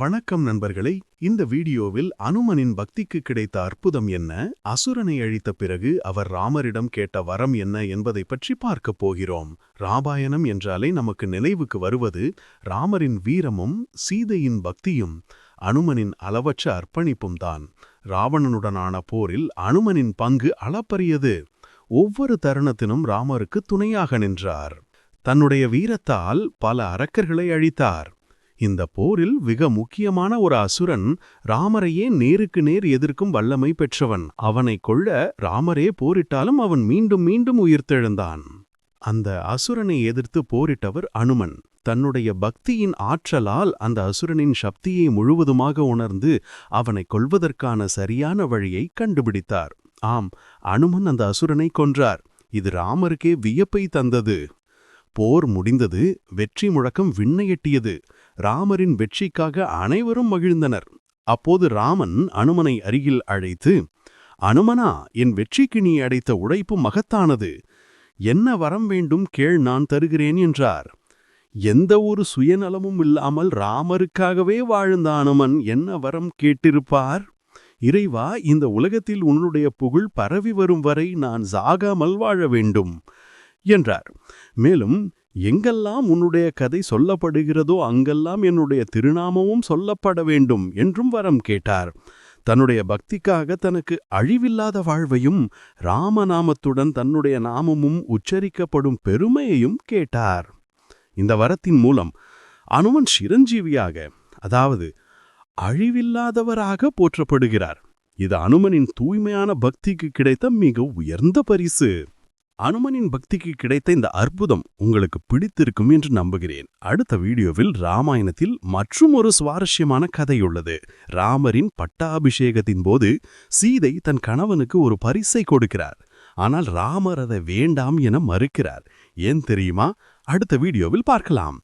வணக்கம் நண்பர்களே இந்த வீடியோவில் அனுமனின் பக்திக்கு கிடைத்த அற்புதம் என்ன? அசுரனை அழித்த பிறகு அவர் ராமரிடம் கேட்ட வரம் என்ன என்பதை பற்றி பார்க்கப் போகிறோம். ராமாயணம் என்றாலே நமக்கு நினைவுக்கு வருவது ராமரின் வீரமும் சீதையின் பக்தியும் அனுமனின் அளவற்ற அர்ப்பணிப்பும் தான். ராவணனுடனான போரில் அனுமனின் பங்கு அளப்பரியது. ஒவ்வொரு தருணத்திலும் ராமருக்கு துணையாக நின்றார். தன்னுடைய வீரத்தால் பல அரக்கர்களை அழித்தார். இந்த போரில் மிக முக்கியமான ஒரு அசுரன் ராமரையே நேருக்கு நேர் எதிர்க்கும் வல்லமை பெற்றவன். அவனை கொள்ள ராமரே போரிட்டாலும் அவன் மீண்டும் மீண்டும் உயிர்த்தெழுந்தான். அந்த அசுரனை எதிர்த்து போரிட்டவர் அனுமன். தன்னுடைய பக்தியின் ஆற்றலால் அந்த அசுரனின் சக்தியை முழுவதுமாக உணர்ந்து அவனை கொள்வதற்கான சரியான வழியை கண்டுபிடித்தார். ஆம் அனுமன் அந்த அசுரனை கொன்றார். இது ராமருக்கே வியப்பை தந்தது. போர் முடிந்தது வெற்றி முழக்கம் விண்ணையெட்டியது ராமரின் வெற்றிக்காக அனைவரும் மகிழ்ந்தனர். அப்போது ராமன் அனுமனை அருகில் அழைத்து அனுமனா என் வெற்றிக்கு நீ அடைத்த உழைப்பு மகத்தானது. என்ன வரம் வேண்டும் கேள் நான் தருகிறேன் என்றார். எந்த ஒரு சுயநலமும் இல்லாமல் ராமருக்காகவே வாழ்ந்த அனுமன் என்ன வரம் கேட்டிருப்பார்? இறைவா இந்த உலகத்தில் உன்னுடைய புகழ் பரவி வரும் வரை நான் சாகாமல் வாழ வேண்டும் என்றார். மேலும் எங்கெல்லாம் உன்னுடைய கதை சொல்லப்படுகிறதோ அங்கெல்லாம் என்னுடைய திருநாமமும் சொல்லப்பட வேண்டும் என்றும் வரம் கேட்டார். தன்னுடைய பக்திக்காக தனக்கு அழிவில்லாத வாழ்வையும் ராமநாமத்துடன் தன்னுடைய நாமமும் உச்சரிக்கப்படும் பெருமையையும் கேட்டார். இந்த வரத்தின் மூலம் அனுமன் சிரஞ்சீவியாக அதாவது அழிவில்லாதவராக போற்றப்படுகிறார். இது அனுமனின் தூய்மையான பக்திக்கு கிடைத்த மிக உயர்ந்த பரிசு. அனுமனின் பக்திக்கு கிடைத்த இந்த அற்புதம் உங்களுக்கு பிடித்திருக்கும் என்று நம்புகிறேன். அடுத்த வீடியோவில் ராமாயணத்தில் மற்றும் ஒரு சுவாரஸ்யமான கதையுள்ளது. ராமரின் பட்டாபிஷேகத்தின் போது சீதை தன் கணவனுக்கு ஒரு பரிசை கொடுக்கிறார். ஆனால் ராமர் அதை வேண்டாம் என மறுக்கிறார். ஏன் தெரியுமா? அடுத்த வீடியோவில் பார்க்கலாம்.